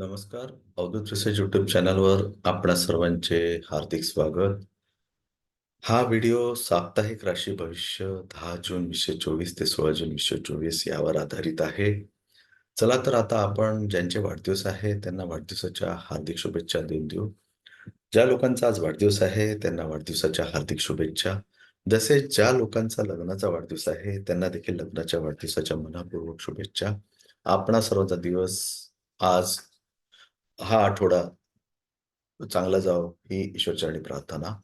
नमस्कार. Avadhoot research YouTube चॅनलवर आपणा सर्वांचे हार्दिक स्वागत. हा व्हिडिओ साप्ताहिक राशी भविष्य दहा जून वीसशे चोवीस ते सोळा जून वीसशे चोवीस यावर आधारित आहे. चला तर आता आपण ज्यांचे वाढदिवस आहे त्यांना वाढदिवसाच्या हार्दिक शुभेच्छा देऊन देऊ. ज्या लोकांचा आज वाढदिवस आहे त्यांना वाढदिवसाच्या हार्दिक शुभेच्छा. जसे ज्या लोकांचा लग्नाचा वाढदिवस आहे त्यांना देखील लग्नाच्या वाढदिवसाच्या मनापूर्वक शुभेच्छा. आपणा सर्वांचा दिवस आज हा आठवडा चांगला जावं ही ईश्वरचरणी प्रार्थना.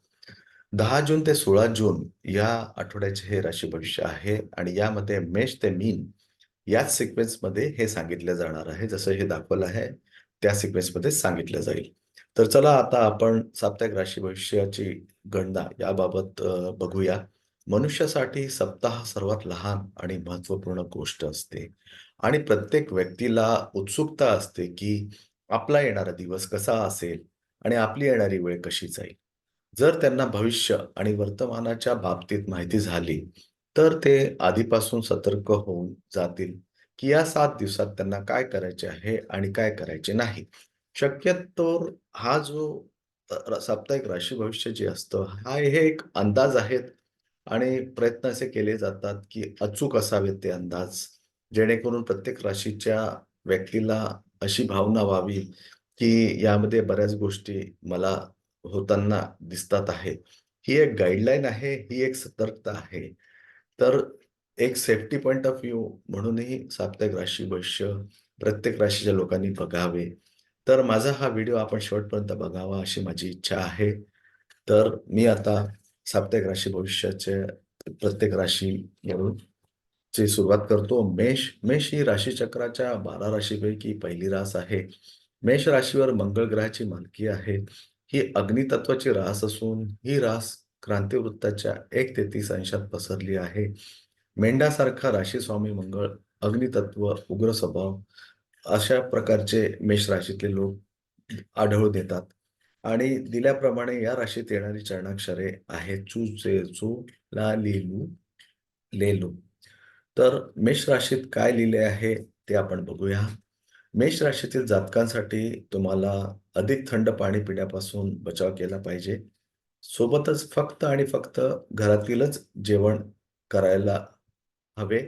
दहा जून ते सोळा जून या आठवड्याचे हे राशी भविष्य आहे आणि यामध्ये मेष ते मीन याच सिक्वेन्समध्ये हे सांगितलं जाणार आहे. जसं हे दाखवलं आहे त्या सिक्वेन्समध्ये सांगितलं जाईल. तर चला आता आपण साप्ताहिक राशी भविष्याची गणना याबाबत बघूया. मनुष्यासाठी सप्ताह सर्वात लहान आणि महत्त्वपूर्ण गोष्ट असते आणि प्रत्येक व्यक्तीला उत्सुकता असते की आपला येणारा दिवस कसा असेल आणि आपली येणारी वेळ कशी जाईल? जर त्यांना भविष्य आणि वर्तमानाच्या बाबतीत माहिती झाली तर ते आधीपासून सतर्क होऊन जातील की या सात दिवसात त्यांना काय करायचे आहे आणि काय करायचे नाही. शक्यतो हा जो साप्ताहिक राशी भविष्य जे असतं हा हे एक अंदाज आहेत आणि प्रयत्न असे केले जातात की अचूक असावेत ते अंदाज जेणेकरून प्रत्येक राशीच्या व्यक्तीला अशी भावना व्हावी की यामध्ये बऱ्याच गोष्टी मला होताना दिसतात आहे ही एक गाईडलाईन आहे ही एक सतर्कता आहे. तर एक सेफ्टी पॉइंट ऑफ व्ह्यू म्हणूनही साप्ताहिक राशी भविष्य प्रत्येक राशीच्या लोकांनी बघावे. तर माझा हा व्हिडिओ आपण शेवटपर्यंत बघावा अशी माझी इच्छा आहे. तर मी आता साप्ताहिक राशी भविष्याचे प्रत्येक राशी म्हणून ची सुरुवात करतो. मेष मेष ही राशीचक्राच्या बारा राशीपैकी पहिली रास आहे. मेष राशीवर मंगळ ग्रहाची मालकी आहे. ही अग्नितत्वाची रास असून ही रास क्रांतिवृत्ताच्या एक ते तीस अंशात पसरली आहे. मेंढ्यासारखा राशी स्वामी मंगळ अग्नितत्व उग्र स्वभाव अशा प्रकारचे मेष राशीतले लोक आढळून येतात. आणि दिल्याप्रमाणे या राशीत येणारी चरणाक्षरे आहेत. चू चे चू ला लिलू लेलू तर मेष राशीत काय लिहिले आहे ते आपण बघूया. मेष राशीतील जातकांसाठी तुम्हाला अधिक थंड पाणी पिण्यापासून बचाव केला पाहिजे. सोबतच फक्त आणि फक्त घरातीलच जेवण करायला हवे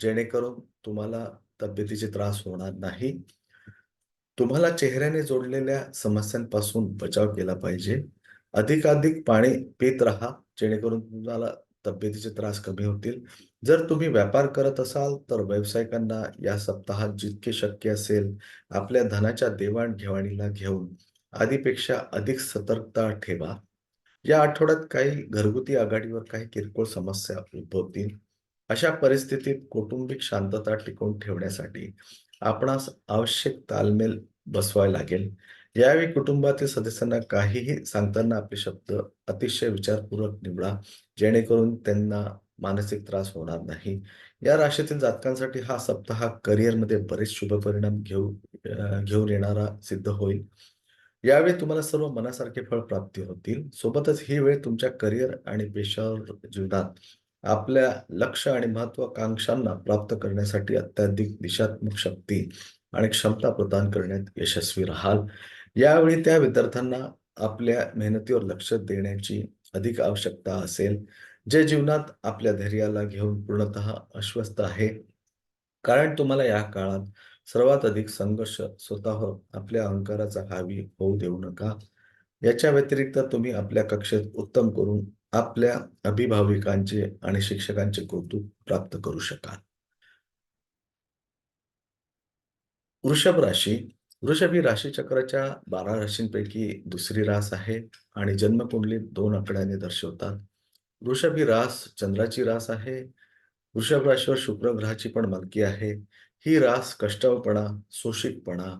जेणेकरून तुम्हाला तब्येतीचे त्रास होणार नाही. तुम्हाला चेहऱ्याने जोडलेल्या समस्यांपासून बचाव केला पाहिजे. अधिकाधिक पाणी पित राहा जेणेकरून तुम्हाला तब्येतीचे त्रास कमी होतील. जर तुम्ही व्यापार करत असाल तर व्यावसायिकांना या सप्ताहात जितके शक्य असेल आपल्या धनाच्या देवाणघेवाणीला घेऊन आधीपेक्षा अधिक सतर्कता ठेवा. या आठवड्यात काही घरगुती आघाडीवर काही किरकोळ समस्या उद्भवतील. अशा परिस्थितीत कौटुंबिक शांतता टिकवून ठेवण्यासाठी आपणास आवश्यक तालमेल बसवावे लागेल. यावेळी कुटुंबातील सदस्यांना काहीही सांगताना आपले शब्द अतिशय विचारपूर्वक निवडा जेणेकरून त्यांना मानसिक त्रास होणार नाही. या राशीतील जातकांसाठी हा सप्ताह करिअरमध्ये बरेच शुभ परिणाम घेऊ घेऊन येणारा सिद्ध होईल. यावेळी तुम्हाला सर्व मनासारखे फळ प्राप्ती होतील. सोबतच ही वेळ तुमच्या करिअर आणि पेशावर जीवनात आपल्या लक्ष आणि महत्वाकांक्षांना प्राप्त करण्यासाठी अत्याधिक दिशात्मक शक्ती आणि क्षमता प्रदान करण्यात यशस्वी राहाल. यावेळी त्या विद्यार्थ्यांना आपल्या मेहनतीवर लक्ष देण्याची अधिक आवश्यकता असेल. जे जीवनात आपल्या धैर्याला घेऊन पूर्णतः अस्वस्थ आहे कारण तुम्हाला या काळात सर्वात अधिक संघर्ष स्वतःवर आपल्या अहंकाराचा हावी होऊ देऊ नका. याच्या व्यतिरिक्त तुम्ही आपल्या कक्षेत उत्तम करून आपल्या अभिभाविकांचे आणि शिक्षकांचे कौतुक प्राप्त करू शकाल. वृषभ राशी वृषभ ही राशीचक्राच्या बारा राशींपैकी दुसरी रास आहे आणि जन्मकुंडली दोन आकड्याने दर्शवतात. वृषभ ही रास चंद्राची रास आहे. वृषभ राशीवर शुक्र ग्रहाची पण मालकी आहे. ही रास कष्टवपणा सोशिकपणा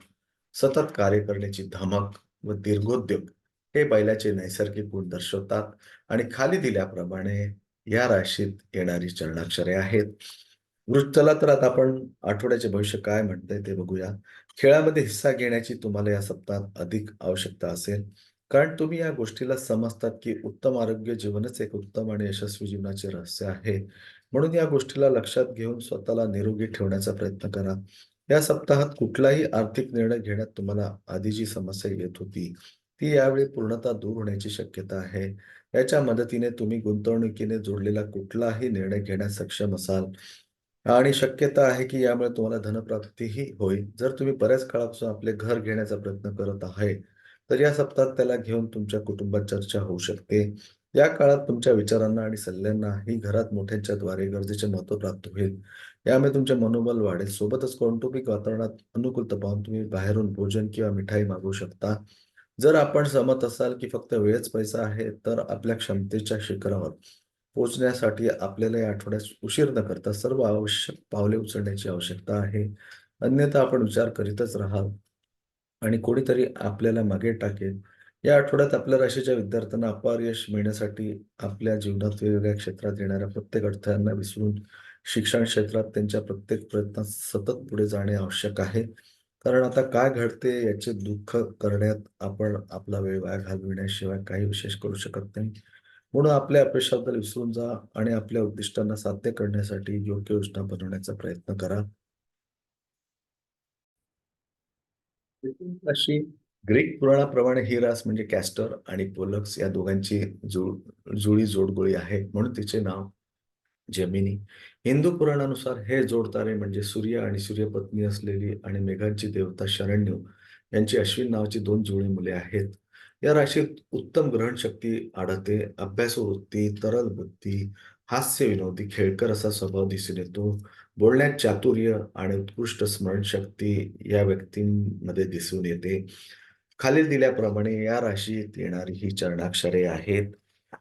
सतत कार्य करण्याची धमक व दीर्घोद्योग हे बैलाचे नैसर्गिक गुण दर्शवतात आणि खाली दिल्याप्रमाणे या राशीत येणारी चरणाक्षरे आहेत. वृत्तला चला तर आता आपण आठवड्याचे भविष्य काय म्हणतंय ते बघूया. खेळामध्ये हिस्सा घेण्याची तुम्हाला या सप्ताहात अधिक आवश्यकता असेल. कारण तुम्ही या गोष्टीला समजतात की उत्तम आरोग्य जीवनच एक उत्तम आणि यशस्वी जीवनाचे रहस्य आहे म्हणून या गोष्टीला लक्षात घेऊन स्वतःला निरोगी ठेवण्याचा प्रयत्न करा या सप्ताहात कुठलाही आर्थिक निर्णय घेण्यात तुम्हाला आधी जी समस्या येत होती, ती यावेळी पूर्णतः दूर होण्याची शक्यता आहे. याच्या मदतीने तुम्ही गुंतवणुकीने जोडलेला कुठलाही निर्णय घेण्यास सक्षम असाल आणि शक्यता आहे, की यामुळे तुम्हाला धनप्राप्तीही होईल. जर तुम्ही बऱ्याच काळापासून आपले घर घेण्याचा प्रयत्न करत आहे, तर या सप्ताहात त्याला घेऊन तुमच्या कुटुंबात चर्चा होऊ शकते. या काळात तुमच्या विचारांना आणि सल्ल्यांना ही घरात मोठ्यांच्याद्वारे गरजेचे महत्त्व प्राप्त होईल. यामुळे तुमचे मनोबल वाढेल. सोबतच कौटुंबिक वातावरणात अनुकूलता पाहून तुम्ही बाहेरून भोजन किंवा मिठाई मागवू शकता. जर आपण सहमत असाल, की फक्त वेळच पैसा आहे, तर आपल्या क्षमतेच्या शिखरावर पोहोचण्यासाठी आपल्याला या आठवड्यात उशीर न करता सर्व आवश्यक पावले उचलण्याची आवश्यकता आहे. अन्यथा आपण विचार करीतच राहाल आणि कोणीतरी आपल्याला मागे टाकेल. या आठवड्यात आपल्या राशीच्या विद्यार्थ्यांना अपार यश मिळण्यासाठी आपल्या जीवनात वेगवेगळ्या क्षेत्रात येणाऱ्या प्रत्येक अडथळ्यांना विसरून शिक्षण क्षेत्रात त्यांच्या प्रत्येक प्रयत्नात सतत पुढे जाणे आवश्यक आहे. कारण आता काय घडते याचे दुःख करण्यात आपण आपला वेळ वाया घालविण्याशिवाय काही विशेष करू शकत नाही. म्हणून आपल्या अपेक्षाबद्दल विसरून जा आणि आपल्या उद्दिष्टांना साध्य करण्यासाठी योग्य योजना बनवण्याचा प्रयत्न करा. अशी ग्रीक पुराणाप्रमाणे ही रास म्हणजे कॅस्टर आणि पोलक्स या दोघांची जुळ जुळी जोडगोळी आहे, म्हणून तिचे नाव जमिनी हिंदू पुराणानुसार हे जोडतारे म्हणजे सूर्य आणि सूर्यपत्नी असलेली आणि मेघांची देवता शरण्य यांची अश्विन नावाची दोन जुळी मुले आहेत. या राशीत उत्तम ग्रहणशक्ती आढळते. अभ्यासवृत्ती तरल बुद्धी, हास्य विनोदी खेळकर असा स्वभाव दिसून येतो. बोलण्यात चातुर्य आणि उत्कृष्ट स्मरणशक्ती या व्यक्तींमध्ये दिसून येते. खालील दिल्याप्रमाणे या राशीत येणारी ही चरणाक्षरे आहेत.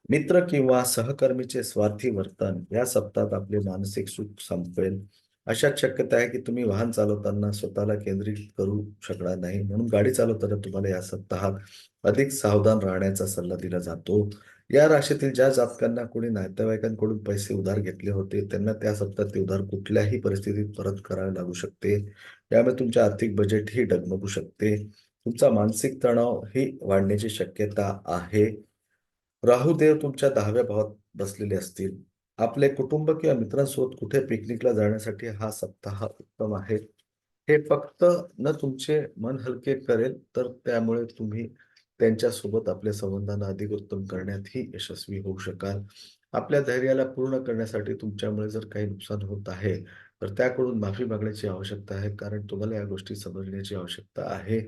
मित्र किंवा सहकर्मीचे स्वार्थी वर्तन या सप्तात आपले मानसिक सुख संपेल अशाच शक्यता आहे, की तुम्ही वाहन चालवताना स्वतःला केंद्रित करू शकणार नाही. म्हणून गाडी चालवताना तुम्हाला या सप्ताहात अधिक सावधान राहण्याचा सल्ला दिला जातो. या राशीतील ज्या जातकांना कोणी नातेवाईकांकडून पैसे उधार घेतले होते, त्यांना त्या सप्ताहात ते उधार कुठल्याही परिस्थितीत परत करावे लागू शकते. यामुळे तुमचे आर्थिक बजेटही डगमगू शकते. तुमचा मानसिक तणाव ही वाढण्याची शक्यता आहे. राहुदेव तुमच्या 10व्या भावात बसलेले असतील. आपले कुटुंब किंवा मित्रांसोबत कुठे पिकनिकला जाण्यासाठी हा सप्ताह उत्तम आहे. हे फक्त न तुमचे मन हलके करेल, तर त्यामुळे तुम्ही त्यांच्यासोबत आपल्या संबंधांना अधिक उत्तम करण्यातही यशस्वी होऊ शकाल. आपल्या धैर्याला पूर्ण करण्यासाठी तुमच्यामुळे जर काही नुकसान होत आहे, तर त्याकडून माफी मागण्याची आवश्यकता आहे. कारण तुम्हाला या गोष्टी समजण्याची आवश्यकता आहे,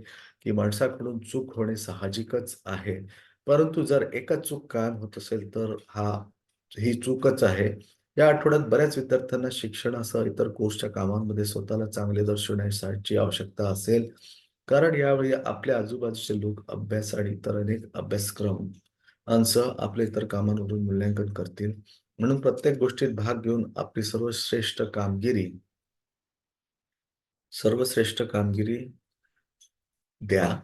की माणसाकडून चूक होणे साहजिकच आहे. परंतु जर एकच चूक कायम होत असेल, तर हा ही चूकच आहे. या आठवड्यात बऱ्याच विद्यार्थ्यांना शिक्षणासह इतर कोर्सच्या कामांमध्ये स्वतःला चांगले दर्शवण्यासाठी आवश्यकता असेल. कारण यावेळी आपल्या आजूबाजूचे लोक अभ्यास आणि इतर अनेक अभ्यासक्रमांसह आपल्या इतर कामांवरून मूल्यांकन करतील. म्हणून प्रत्येक गोष्टीत भाग घेऊन आपली सर्वश्रेष्ठ कामगिरी सर्वश्रेष्ठ कामगिरी द्या.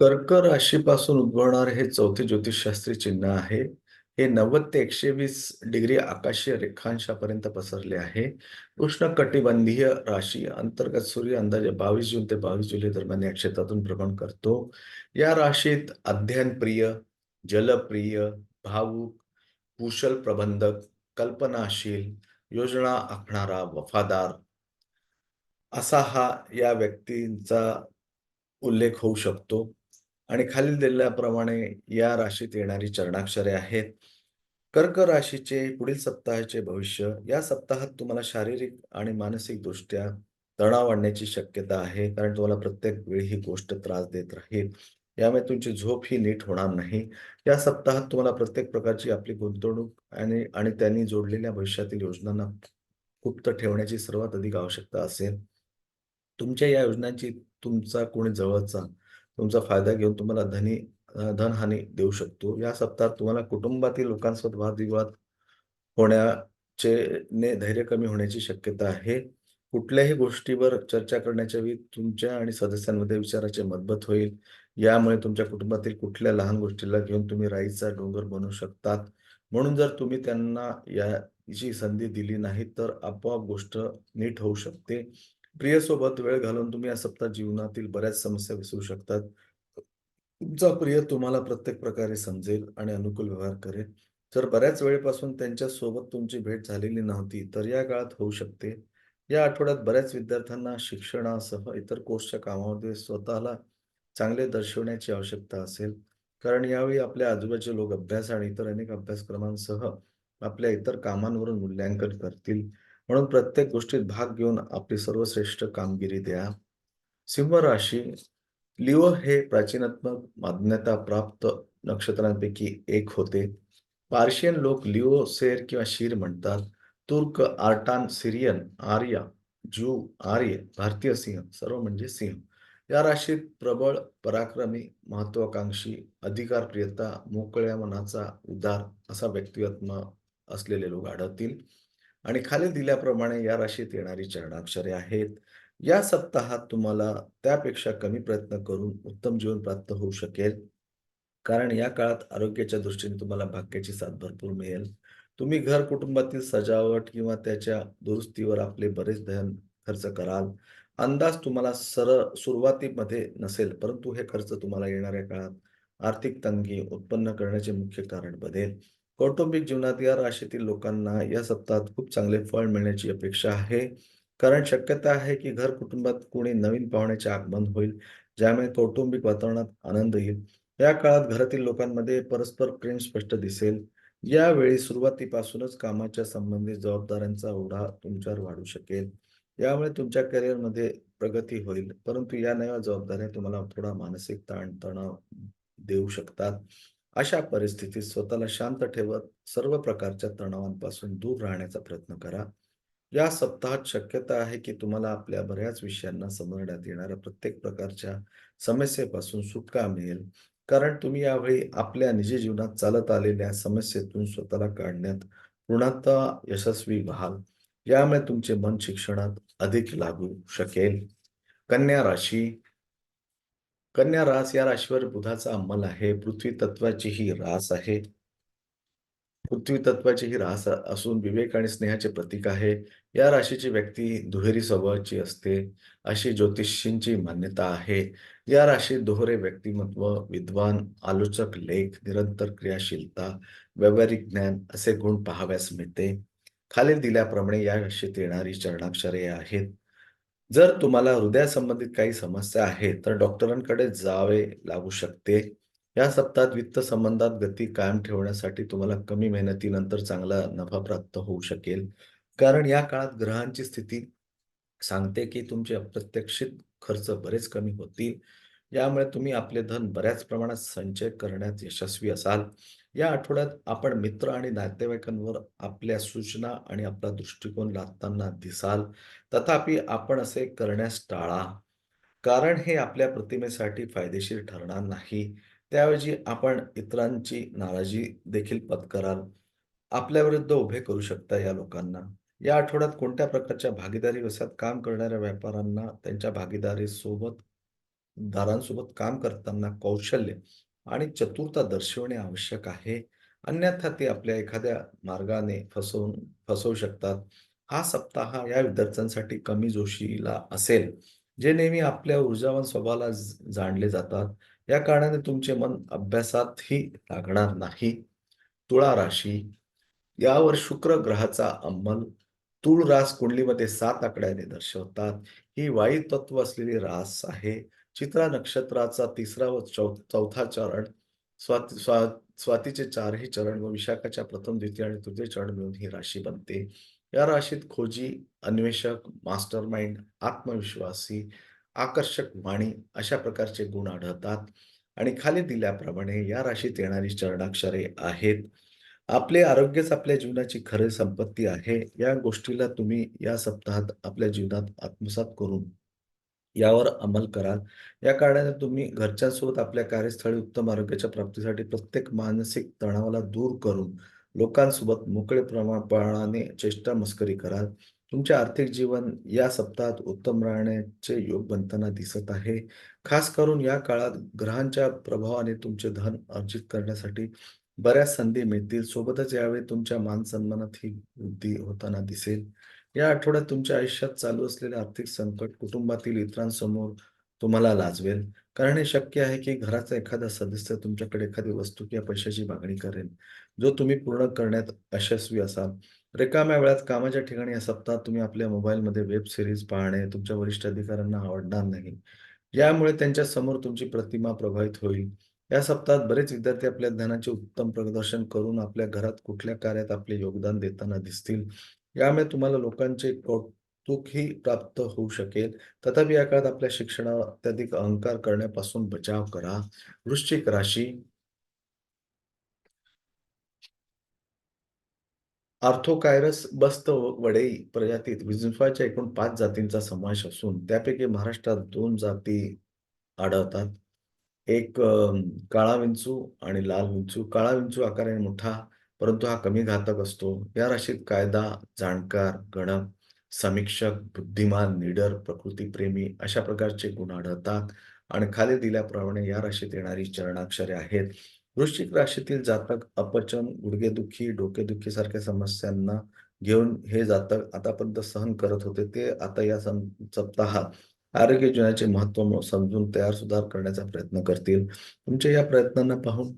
कर्क राशीपासून उद्भवणारे हे चौथे ज्योतिषशास्त्री चिन्ह आहे. हे 90 ते 120 डिग्री आकाशीय रेखांशापर्यंत पसरले आहे. उष्णकटिबंधीय राशी अंतर्गत सूर्य अंदाजे 22 जून ते 22 जुलै दरम्यान या क्षेत्रातून भ्रमण करतो. या राशीत अध्ययनप्रिय, जलप्रिय, भावुक, कुशल प्रबंधक, कल्पनाशील, योजना आखणारा, वफादार असा हा या व्यक्तींचा उल्लेख होऊ शकतो. आणि खालील दिल्याप्रमाणे या राशीत येणारी चरणाक्षरे आहेत. कर्क राशीचे पुढील सप्ताहाचे भविष्य. या सप्ताहात तुम्हाला शारीरिक आणि मानसिकदृष्ट्या तणाव आणण्याची शक्यता आहे. कारण तुम्हाला प्रत्येक वेळी ही गोष्ट त्रास देत राहील. यामुळे तुमची झोप ही नीट होणार नाही. या सप्ताहात तुम्हाला प्रत्येक प्रकारची आपली गुंतवणूक आणि आणि त्यांनी जोडलेल्या भविष्यातील योजनांना गुप्त ठेवण्याची सर्वात अधिक आवश्यकता असेल. तुमच्या या योजनांची तुमचा कोणी जवळचा तुमचा फायदा घेऊन तुम्हाला धनी धनहानी देऊ शकतो. या सप्ताहात तुम्हाला कुटुंबातील लोकांसोबत वादविवाद होण्याचे ने धैर्य कमी होण्याची शक्यता आहे. कुठल्याही गोष्टीवर चर्चा करण्याच्या वेळी तुमच्या आणि सदस्यांमध्ये विचाराचे मतभेद होईल. यामुळे तुमच्या कुटुंबातील कुठल्या लहान गोष्टीला घेऊन तुम्ही राईचा डोंगर बनवू शकतात. म्हणून जर तुम्ही त्यांना याची संधी दिली नाही, तर आपोआप गोष्ट नीट होऊ शकते. प्रियसोबत वेळ घालून तुम्ही या सप्ताह जीवनातील बऱ्याच समस्या विसरू शकतात. तुमचा प्रिय तुम्हाला प्रत्येक प्रकारे समजेल आणि अनुकूल व्यवहार करेल. जर बऱ्याच वेळेपासून त्यांच्यासोबत तुमची भेट झालेली नव्हती, तर या काळात होऊ शकते. या आठवड्यात बऱ्याच विद्यार्थ्यांना शिक्षणासह इतर कोर्सच्या कामामध्ये स्वतःला चांगले दर्शवण्याची आवश्यकता असेल. कारण यावेळी आपल्या आजूबाजूचे लोक अभ्यास आणि इतर अनेक अभ्यासक्रमांसह आपल्या इतर कामांवरून मूल्यांकन करतील. म्हणून प्रत्येक गोष्टीत भाग घेऊन आपली सर्वश्रेष्ठ कामगिरी द्या. सिंह राशी लिओ हे प्राचीनात्मक मान्यता प्राप्त नक्षत्रांपैकी एक होते. पार्शियन लोक लिओ सेर किंवा शीर म्हणतात. तुर्क आर्टान सिरियन आर्य ज्यू आर्य भारतीय सिंह सर्व म्हणजे सिंह या राशीत प्रबळ पराक्रमी महत्वाकांक्षी अधिकारप्रियता मोकळ्या मनाचा उदार असा व्यक्तिमत्व असलेले लोक आढळतील आणि खाली दिल्याप्रमाणे या राशीत येणारी चरणाक्षरे आहेत. या सप्ताहात तुम्हाला त्यापेक्षा कमी प्रयत्न करून उत्तम जीवन प्राप्त होऊ शकेल. कारण या काळात आरोग्याच्या दृष्टीने तुम्हाला भाग्याची साथ भरपूर मिळेल. तुम्ही घर कुटुंबातील सजावट किंवा त्याच्या दुरुस्तीवर आपले बरेच धन खर्च कराल. अंदाज तुम्हाला सर सुरुवातीमध्ये नसेल परंतु हे खर्च तुम्हाला येणाऱ्या काळात आर्थिक तंगी उत्पन्न करण्याचे मुख्य कारण बनेल. कौटुंबिक जीवनात या राशीतील लोकांना या सप्ताहात खूप चांगले फळ मिळण्याची अपेक्षा आहे. कारण शक्यता आहे की घर कुटुंबात कोणी नवीन पाहुण्याचे आगमन होईल ज्यामुळे कौटुंबिक वातावरणात आनंद येईल. या काळात घरातील लोकांमध्ये परस्पर प्रेम स्पष्ट दिसेल. यावेळी सुरुवातीपासूनच कामाच्या संबंधित जबाबदाऱ्यांचा ओढा तुमच्यावर वाढू शकेल. यामुळे तुमच्या करिअरमध्ये प्रगती होईल. परंतु या नव्या जबाबदाऱ्या तुम्हाला थोडा मानसिक ताण तणाव देऊ शकतात. अशा परिस्थितीत स्वतःला शांत ठेवत सर्व प्रकारच्या तणावांपासून दूर राहण्याचा प्रयत्न करा. या सप्ताहात शक्यता आहे की तुम्हाला आपल्या बऱ्याच विषयांना समजण्यात येणाऱ्या प्रत्येक प्रकारच्या समस्येपासून सुटका मिळेल. कारण तुम्ही यावेळी आपल्या निजी जीवनात चालत आलेल्या समस्येतून स्वतःला काढण्यात पूर्णतः यशस्वी व्हाल. यामुळे तुमचे मन शिक्षणात अधिक लागू शकेल. कन्या राशी कन्या रास या राशीवर बुधाचा अंमल आहे. पृथ्वी तत्वाची ही रास आहे. पृथ्वी तत्वाची ही रास असून विवेक आणि स्नेहाचे प्रतीक आहे. या राशीची व्यक्ती दुहेरी स्वभावाची असते. अशी ज्योतिषींची मान्यता आहे. या राशीत दोहरे व्यक्तिमत्व विद्वान आलोचक लेख निरंतर क्रियाशीलता व्यावहारिक ज्ञान असे गुण पाहाव्यास मिळते. खालील दिल्याप्रमाणे या राशीत येणारी चरणाक्षरे आहेत. जर तुम्हाला हृदयासंबंधित काही समस्या आहेत तर डॉक्टरांकडे जावे लागू शकते. या सप्ताहात वित्त संबंधात गती कायम ठेवण्यासाठी तुम्हाला कमी मेहनतीनंतर चांगला नफा प्राप्त होऊ शकेल. कारण या काळात ग्रहांची स्थिती सांगते की तुमचे अप्रत्यक्षित खर्च बरेच कमी होतील. यामुळे तुम्ही आपले धन बऱ्याच प्रमाणात संचय करण्यात यशस्वी असाल. या आठवड्यात आपण मित्र आणि नातेवाईकांवर आपल्या सूचना आणि आपला दृष्टिकोन लादताना दिसाल. तथापि आपण असे करण्यास टाळा. कारण हे आपल्या प्रतिमेसाठी फायदेशीर ठरणार नाही. त्याऐवजी आपण इतरांची नाराजी देखील पत्कराल. आपल्या विरुद्ध उभे करू शकता या लोकांना. या आठवड्यात कोणत्या प्रकारच्या भागीदारी व्यवसायात काम करणाऱ्या व्यापाऱ्यांना त्यांच्या भागीदारी सोबत दारांसोबत काम करताना कौशल्य आणि चतुरता दर्शवणे आवश्यक आहे. अन्यथा ते आपल्या एखाद्या मार्गाने फसवून फसवू शकतात. हा सप्ताह या विद्यार्थ्यांसाठी कमी जोशीला असेल जे नेहमी आपल्या ऊर्जावान स्वभावाला जाणले जातात. या कारणाने तुमचे मन अभ्यासातही लागणार नाही. तुळा राशी. यावर शुक्र ग्रहाचा अंमल तुळ रास कुंडलीमध्ये सात आकड्याने दर्शवतात. ही वायू तत्व असलेली रास आहे. चित्रा नक्षत्राचा तिसरा व चौथा चरण स्वाती स्वा स्वातीचे चारही चरण व विशाखाच्या प्रथम द्वितीय आणि तृतीय चरण मिळून ही राशी बनते. या राशीत खोजी अन्वेषक मास्टर माइंड आत्मविश्वासी आकर्षक वाणी अशा प्रकारचे गुण आढळतात. आणि खाली दिल्याप्रमाणे या राशीत येणारी चरणाक्षरे आहेत. आपले आरोग्यच आपल्या जीवनाची खरी संपत्ती आहे. या गोष्टीला तुम्ही या सप्ताहात आपल्या जीवनात आत्मसात करून यावर अंमल कराल. या काळाने तुम्ही घरच्यांसोबत आपल्या कार्यस्थळी उत्तम आरोग्याच्या प्राप्तीसाठी प्रत्येक मानसिक तणावाला दूर करून लोकांसोबत मोकळे प्रमाणाने चेष्टा मस्करी कराल. तुमचे आर्थिक जीवन या सप्ताहात उत्तम राहण्याचे योग बनताना दिसत आहे. खास करून या काळात ग्रहांच्या प्रभावाने तुमचे धन अर्जित करण्यासाठी बऱ्याच संधी मिळतील. सोबतच यावेळी तुमच्या मान सन्मानात ही वृद्धी होताना दिसेल. या आठवड्यात तुमच्या आयुष्यात चालू असलेले आर्थिक संकट कुटुंबातील इतरांसमोर तुम्हाला लाजवेल कारण हे शक्य आहे की घराचा एखादा सदस्य तुमच्याकडे एखादी वस्तू किंवा पैशाची मागणी करेल जो तुम्ही पूर्ण करण्यात यशस्वी असाल रिकाम्या वेळात कामाच्या ठिकाणी या सप्ताहात तुम्ही आपल्या मोबाईलमध्ये वेब सिरीज पाहणे तुमच्या वरिष्ठ अधिकाऱ्यांना आवडणार नाही. यामुळे त्यांच्यासमोर तुमची प्रतिमा प्रभावित होईल. या सप्ताहात बरेच विद्यार्थी आपल्या ज्ञानाचे उत्तम प्रदर्शन करून आपल्या घरात कुठल्या कार्यात आपले योगदान देताना दिसतील. यामुळे तुम्हाला लोकांचे कौतुकही प्राप्त होऊ शकेल. तथापि या काळात आपल्या शिक्षणावर अत्याधिक अहंकार करण्यापासून बचाव करा. वृश्चिक राशी आर्थोकायरस बस्त वडई प्रजातीत विंचवाच्या एकूण पाच जातींचा समावेश असून त्यापैकी महाराष्ट्रात दोन जाती आढळतात. एक काळा विंचू आणि लाल विंचू. काळा विंचू आकाराने मोठा, परंतु हा कमी घातक असतो. या राशीत कायदा, जाणकार, गणक, समीक्षक, बुद्धिमान, निडर, प्रकृतीप्रेमी अशा प्रकारचे गुण आढळतात आणि खाली दिल्याप्रमाणे या राशीत येणारी चरणाक्षरे आहेत. वृश्चिक राशीतील जातक अपचन, गुडघेदुखी, डोकेदुखी सारख्या समस्यांना घेऊन हे जातक आतापर्यंत सहन करत होते, ते आता या सप्ताहात आरोग्य जीवनाचे महत्त्व समजून तयार सुधार करण्याचा प्रयत्न करतील. तुमच्या या प्रयत्नांना पाहून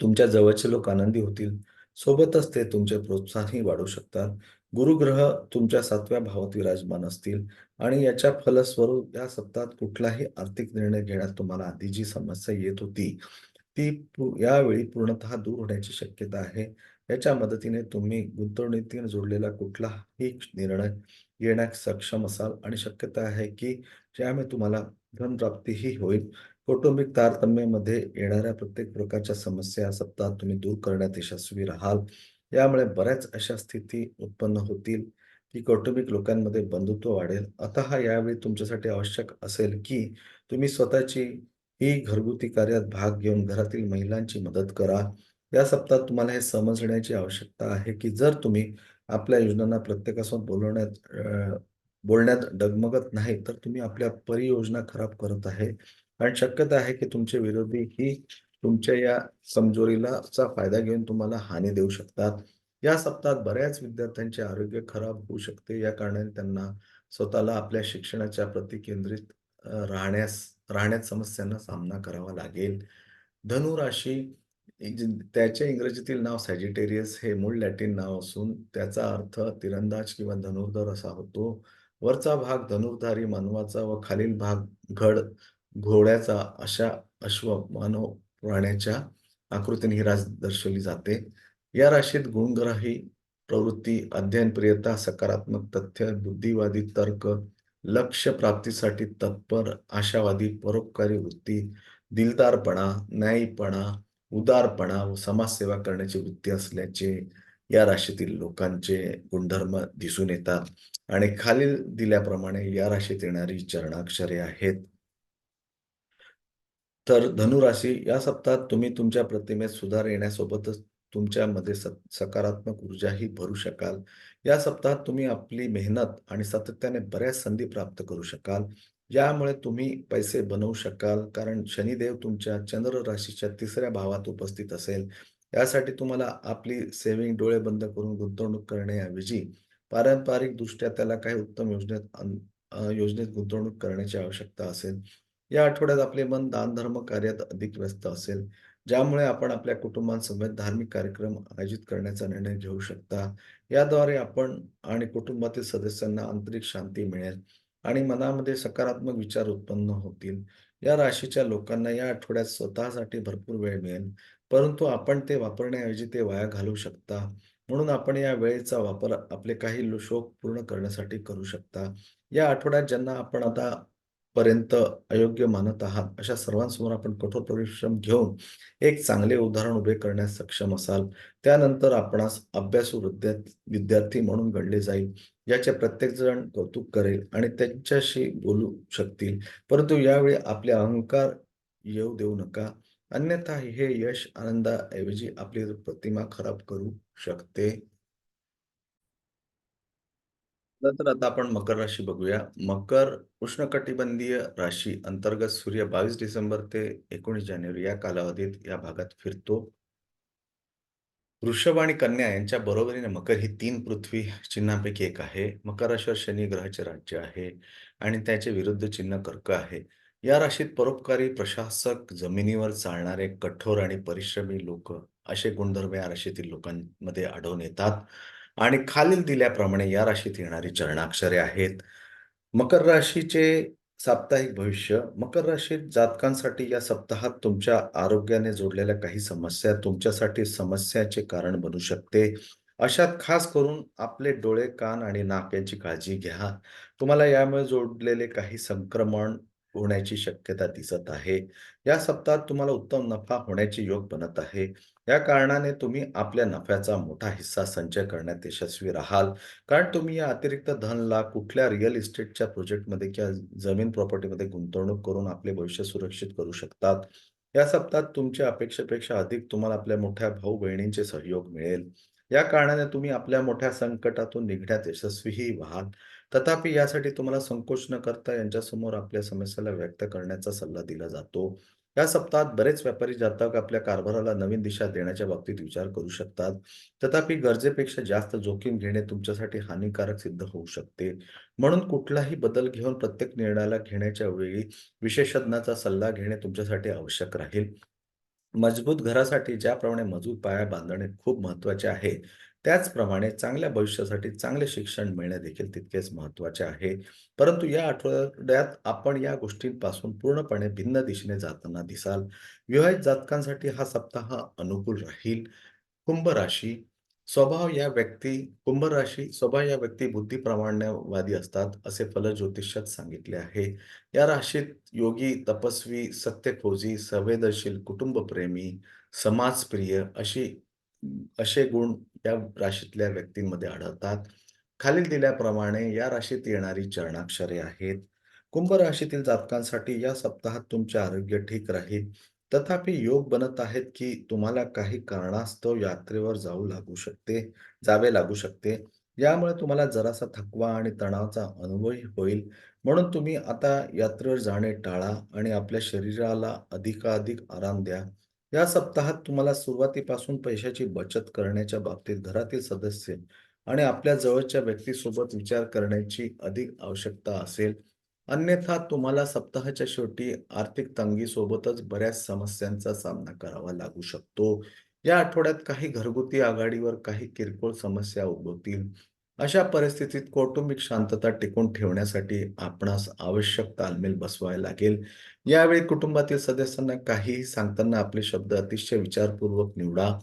तुमच्या जवळचे लोक आनंदी होतील. सोबतच ते तुमचे प्रोत्साहनही वाढवू शकतात. गुरुग्रह तुमच्या सातव्या भावात विराजमान असतील आणि याच्या फलस्वरूप या सप्ताहात कुठलाही आर्थिक निर्णय घेण्यात तुम्हाला आधी जी समस्या येत होती, ती यावेळी पूर्णतः दूर होण्याची शक्यता आहे. याच्या मदतीने तुम्ही गुंतवणुकीने जोडलेला कुठलाही निर्णय घेण्यास सक्षम असाल आणि शक्यता आहे की ज्यामुळे तुम्हाला धनप्राप्तीही होईल. कौटुंबिक तारतम्यामध्ये येणाऱ्या प्रत्येक प्रकारच्या समस्या सप्ताहात तुम्ही दूर करण्यात यशस्वी राहाल. यामुळे बऱ्याच अशा स्थिती उत्पन्न होतील, की कौटुंबिक लोकांमध्ये बंधुत्व वाढेल. अतः यावेळी तुमच्यासाठी आवश्यक असेल, की तुम्ही स्वतःची ही घरगुती कार्यात भाग घेऊन घरातील महिलांची मदत करा. या सप्ताहात तुम्हाला हे समजण्याची आवश्यकता आहे, की जर तुम्ही आपल्या योजनांना प्रत्येकासोबत बोलवण्यात बोलण्यात डगमगत नाही, तर तुम्ही आपल्या परियोजना खराब करत आहे आणि शक्यता आहे, की तुमचे विरोधी ही तुमच्या या कमजोरीला चा फायदा घेऊन तुम्हाला हानी देऊ शकतात. या सप्ताहात बऱ्याच विद्यार्थ्यांचे आरोग्य खराब होऊ शकते. या कारणाने त्यांना स्वतःला आपल्या शिक्षणाच्या प्रति केंद्रित राहण्यास राहण्यात समस्यांना सामना करावा लागेल. धनुराशी त्याचे इंग्रजीतील नाव सॅजिटेरियस हे मूळ लॅटिन नाव असून त्याचा अर्थ तिरंदाज किंवा धनुर्धर असा होतो. वरचा भाग धनुर्धारी मानवाचा व खालील भाग घड, घोड्याचा अशा अश्व मानव प्राण्याच्या आकृतीने ही रास दर्शवली जाते. या राशीत गुणग्राही प्रवृत्ती, अध्ययनप्रियता, सकारात्मक तथ्य, बुद्धिवादी तर्क, लक्ष्य प्राप्तीसाठी तत्पर, आशावादी, परोपकारी वृत्ती, दिलदारपणा, न्यायीपणा, उदारपणा व समाजसेवा करण्याची वृत्ती असल्याचे या राशीतील लोकांचे गुणधर्म दिसून येतात आणि खालील दिल्याप्रमाणे या राशीत येणारी चरणाक्षरे आहेत. तर धनुराशी या सप्ताहात तुम्ही तुमच्या प्रतिमेत सुधार येण्यासोबतच तुमच्यामध्ये स सकारात्मक ऊर्जाही भरू शकाल. या सप्ताहात तुम्ही आपली मेहनत आणि सातत्याने बऱ्याच संधी प्राप्त करू शकाल. यामुळे तुम्ही पैसे बनवू शकाल कारण शनिदेव तुमच्या चंद्र राशीच्या तिसऱ्या भावात उपस्थित असेल. यासाठी तुम्हाला आपली सेव्हिंग डोळे बंद करून गुंतवणूक करण्याऐवजी पारंपरिकदृष्ट्या त्याला काही उत्तम योजनेत योजनेत गुंतवणूक करण्याची आवश्यकता असेल. या आठवड्यात आपले मन दानधर्म कार्यात अधिक व्यस्त असेल, ज्यामुळे आपण आपल्या कुटुंबांसमवेत धार्मिक कार्यक्रम आयोजित करण्याचा निर्णय घेऊ शकता. याद्वारे आपण आणि कुटुंबातील सदस्यांना आंतरिक शांती मिळेल आणि मनामध्ये सकारात्मक विचार उत्पन्न होतील. या राशीच्या लोकांना या आठवड्यात स्वतःसाठी भरपूर वेळ मिळेल, परंतु आपण ते वापरण्याऐवजी ते वाया घालवू शकता. म्हणून आपण या वेळेचा वापर आपले काही शोक पूर्ण करण्यासाठी करू शकता. या आठवड्यात ज्यांना आपण आता पर्यंत अयोग्य मानत आहात, अशा सर्वांसमोर आपण कठोर परिश्रम घेऊन एक चांगले उदाहरण उभे करण्यास सक्षम असाल. त्यानंतर आपणास अभ्यासू विद्या विद्यार्थी म्हणून घडले जाईल, याचे प्रत्येकजण कौतुक करेल आणि त्यांच्याशी बोलू शकतील. परंतु यावेळी आपले अहंकार येऊ देऊ नका, अन्यथा हे यश आनंदाऐवजी आपली प्रतिमा खराब करू शकते. तर आता आपण मकर राशी बघूया. मकर उष्णकटिबंधीय राशी अंतर्गत सूर्य 22 डिसेंबर ते 19 जानेवारी या कालावधीत या भागात फिरतो. वृषभ आणि कन्या यांच्या बरोबरीने मकर ही तीन पृथ्वी चिन्हांपैकी एक आहे. मकर राशीवर शनी ग्रहाचे राज्य आहे आणि त्याचे विरुद्ध चिन्ह कर्क आहे. या राशीत परोपकारी, प्रशासक, जमिनीवर चालणारे कठोर आणि परिश्रमी लोक असे गुणधर्म या राशीतील लोकांमध्ये आढळून येतात. आणि खालील दिल्याप्रमाणे या राशीत येणारी चरणाक्षरे आहेत. मकर राशीचे साप्ताहिक भविष्य. मकर राशीत जातकांसाठी या सप्ताहात तुमच्या आरोग्याने जोडलेल्या काही समस्या तुमच्यासाठी समस्याचे कारण बनू शकते. अशात खास करून आपले डोळे, कान आणि नाक यांची काळजी घ्या. तुम्हाला यामुळे जोडलेले काही संक्रमण होण्याची शक्यता दिसत आहे. या सप्ताहात तुम्हाला उत्तम नफा होण्याचे योग बनत आहे. या कारणाने तुम्ही आपल्या नफ्याचा मोठा हिस्सा संचय करण्यात यशस्वी राहाल. कारण तुम्ही या अतिरिक्त धनला कुठल्या रिअल इस्टेटच्या प्रोजेक्टमध्ये किंवा जमीन प्रॉपर्टीमध्ये गुंतवणूक करून आपले भविष्य सुरक्षित करू शकतात. या सप्ताहात तुमच्या अपेक्षेपेक्षा अधिक तुम्हाला आपल्या मोठ्या भाऊ-बहिणींचे सहयोग मिळेल. या कारणाने तुम्ही आपल्या मोठ्या संकटातून निघण्यात यशस्वीही व्हाल. तथापि यासाठी तुम्हाला संकोच न करता यांच्यासमोर आपल्या समस्येला व्यक्त करण्याचा सल्ला दिला जातो. या सप्ताहात बरेच व्यापारी जातक आपल्या कारभाराला नवीन दिशा देण्याच्या बाबतीत विचार करू शकतात. तथापि गरजेपेक्षा जास्त जोखीम घेणे तुमच्यासाठी हानिकारक सिद्ध होऊ शकते. म्हणून कुठलाही बदल घेऊन प्रत्येक निर्णयाला घेण्याच्या वेळी विशेषज्ञाचा सल्ला घेणे तुमच्यासाठी आवश्यक राहील. मजबूत घरासाठी ज्याप्रमाणे मजबूत पाया बांधणे खूप महत्त्वाचे आहे, त्याचप्रमाणे चांगल्या भविष्यासाठी चांगले शिक्षण मिळणे देखील तितकेच महत्त्वाचे आहे. परंतु या आठवड्यात आपण या गोष्टींपासून पूर्णपणे भिन्न दिशेने जाताना दिसाल. विवाहित जातकांसाठी हा सप्ताह अनुकूल राहील. कुंभ राशी स्वभाव या व्यक्ती कुंभ राशी स्वभाव या व्यक्ती बुद्धिप्रामाण्यवादी असतात, असे फलज्योतिषात सांगितले आहे. या राशीत योगी, तपस्वी, सत्यखोजी, संवेदनशील, कुटुंबप्रेमी, समाजप्रिय अशी असे गुण या राशीतल्या व्यक्तींमध्ये आढळतात. खालील दिल्याप्रमाणे या राशीत येणारी चरणाक्षरे आहेत. कुंभ राशीतील जातकांसाठी या सप्ताहात तुमचे आरोग्य ठीक राहील. तथापि योग बनत आहेत, की तुम्हाला काही कारणास्तव यात्रेवर जाऊ लागू शकते जावे लागू शकते. यामुळे तुम्हाला जरासा थकवा आणि तणावाचा अनुभवही होईल. म्हणून तुम्ही आता यात्रेवर जाणे टाळा आणि आपल्या शरीराला अधिकाधिक आराम द्या. या सप्ताहात तुम्हाला सुरुवातीपासून पैशाची बचत करण्याच्या बाबतीत घरातील सदस्य आणि आपल्या जवळच्या व्यक्तीसोबत विचार करण्याची अधिक आवश्यकता असेल. अन्यथा तुम्हाला सप्ताहाच्या शेवटी आर्थिक तंगीसोबतच बऱ्याच समस्यांचा सामना करावा लागू शकतो. या आठवड्यात काही घरगुती आघाडीवर काही किरकोळ समस्या उद्भवतील. अशा परिस्थितीत कौटुंबिक शांतता टिकवून ठेवण्यासाठी आपणास आवश्यक तालमेल बसवायला लागेल. यावेळी कुटुंबातील सदस्यांना काहीही सांगताना आपले शब्द अतिशय विचारपूर्वक निवडा.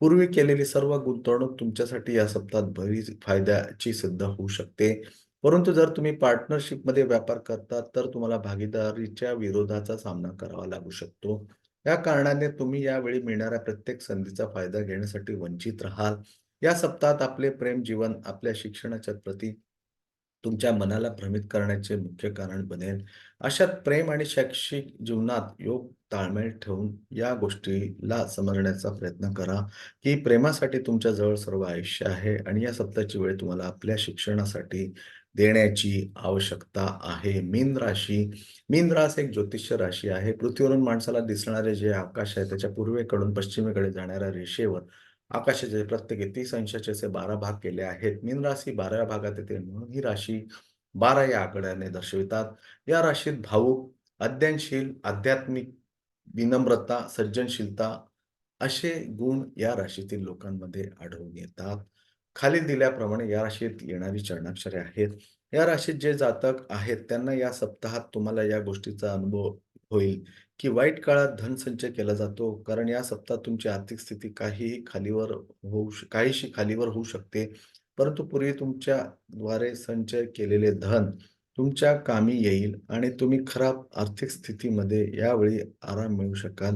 पूर्वी केलेली सर्व गुंतवणूक तुमच्यासाठी या सप्ताहात बरीच फायद्याची सिद्ध होऊ शकते. परंतु जर तुम्ही पार्टनरशिपमध्ये व्यापार करता, तर तुम्हाला भागीदारीच्या विरोधाचा सामना करावा लागू शकतो. या कारणाने तुम्ही यावेळी मिळणाऱ्या प्रत्येक संधीचा फायदा घेण्यासाठी वंचित राहाल. या सप्ताहात आपले प्रेम जीवन आपल्या शिक्षणाच्या प्रती तुमच्या मनाला भ्रमित करण्याचे मुख्य कारण बनेल. अशात प्रेम आणि शैक्षिक जीवनात योग ताळमेळ ठेवून या गोष्टीला समजण्याचा प्रयत्न करा, की प्रेमासाठी तुमच्या जवळ सर्व आयुष्य आहे आणि या सप्ताहाची वेळ तुम्हाला आपल्या शिक्षणासाठी देण्याची आवश्यकता आहे. मीन राशी मीन रास एक ज्योतिष्य राशी आहे. पृथ्वीवरून माणसाला दिसणारे जे आकाश आहे, त्याच्या पूर्वेकडून पश्चिमेकडे जाणाऱ्या रेषेवर आकाशाचे प्रत्येकी तीस अंशाचे असे 12 भाग केले आहेत. मीन राशी 12व्या भागात येते म्हणून ही राशी 12 या आकड्याने दर्शवितात. या राशीत भावुक, अध्ययनशील, आध्यात्मिक, विनम्रता, सर्जनशीलता असे गुण या राशीतील लोकांमध्ये आढळून येतात. खाली दिल्याप्रमाणे या राशीत येणारी चरणाक्षरे आहेत. या राशीत जे जातक आहेत त्यांना या सप्ताहात तुम्हाला या गोष्टीचा अनुभव होईल, की वाईट काळात धनसंचय केला जातो. कारण या सप्ताहात तुमची आर्थिक स्थिती काहीही खालीवर होऊ काहीशी खालीवर होऊ शकते. परंतु पूर्वी तुमच्याद्वारे संचय केलेले धन तुमच्या कामी येईल आणि तुम्ही खराब आर्थिक स्थितीमध्ये यावेळी आराम मिळू शकाल.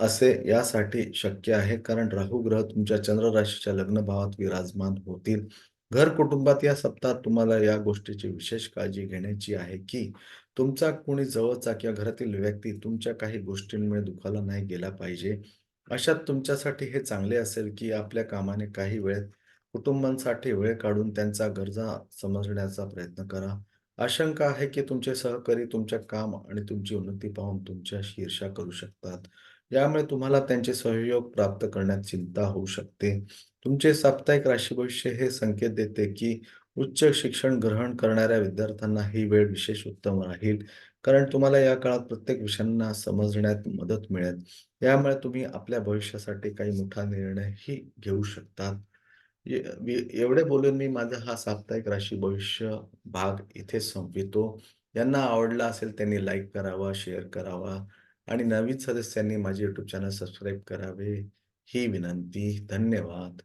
असे यासाठी शक्य आहे कारण राहू ग्रह तुमच्या चंद्र राशीच्या लग्न भावात विराजमान होतील. घर कुटुंबात या सप्ताहात तुम्हाला या गोष्टीची विशेष काळजी घेण्याची आहे, की तुमचा कोणी जवळचा किंवा घरातील व्यक्ती तुमच्या काही गोष्टींमुळे दुखाला नाही गेला पाहिजे. अशात तुमच्यासाठी हे चांगले असेल, की आपल्या कामाने काही वेळेत कुटुंबांसाठी वेळ काढून त्यांचा गरजा समजण्याचा प्रयत्न करा. आशंका आहे, की तुमचे सहकारी तुमच्या काम आणि तुमची उन्नती पाहून तुमच्याशी ईर्ष्या करू शकतात. यामुळे तुम्हाला त्यांचे सहयोग प्राप्त करण्यात चिंता होऊ शकते. तुमचे साप्ताहिक राशी भविष्य हे संकेत देते, की उच्च शिक्षण ग्रहण करणाऱ्या विद्यार्थ्यांना ही वेळ विशेष उत्तम राहील. कारण तुम्हाला या काळात प्रत्येक विषयांना समजण्यात मदत मिळेल. यामुळे तुम्ही आपल्या भविष्यासाठी काही मोठा निर्णयही घेऊ शकतात. एवढे बोलून मी माझा हा साप्ताहिक राशी भविष्य भाग इथे संपवितो. यांना आवडला असेल त्यांनी लाईक करावा, शेअर करावा आणि नवीन सदस्यांनी माझे YouTube चॅनल सबस्क्राईब करावे ही विनंती. धन्यवाद.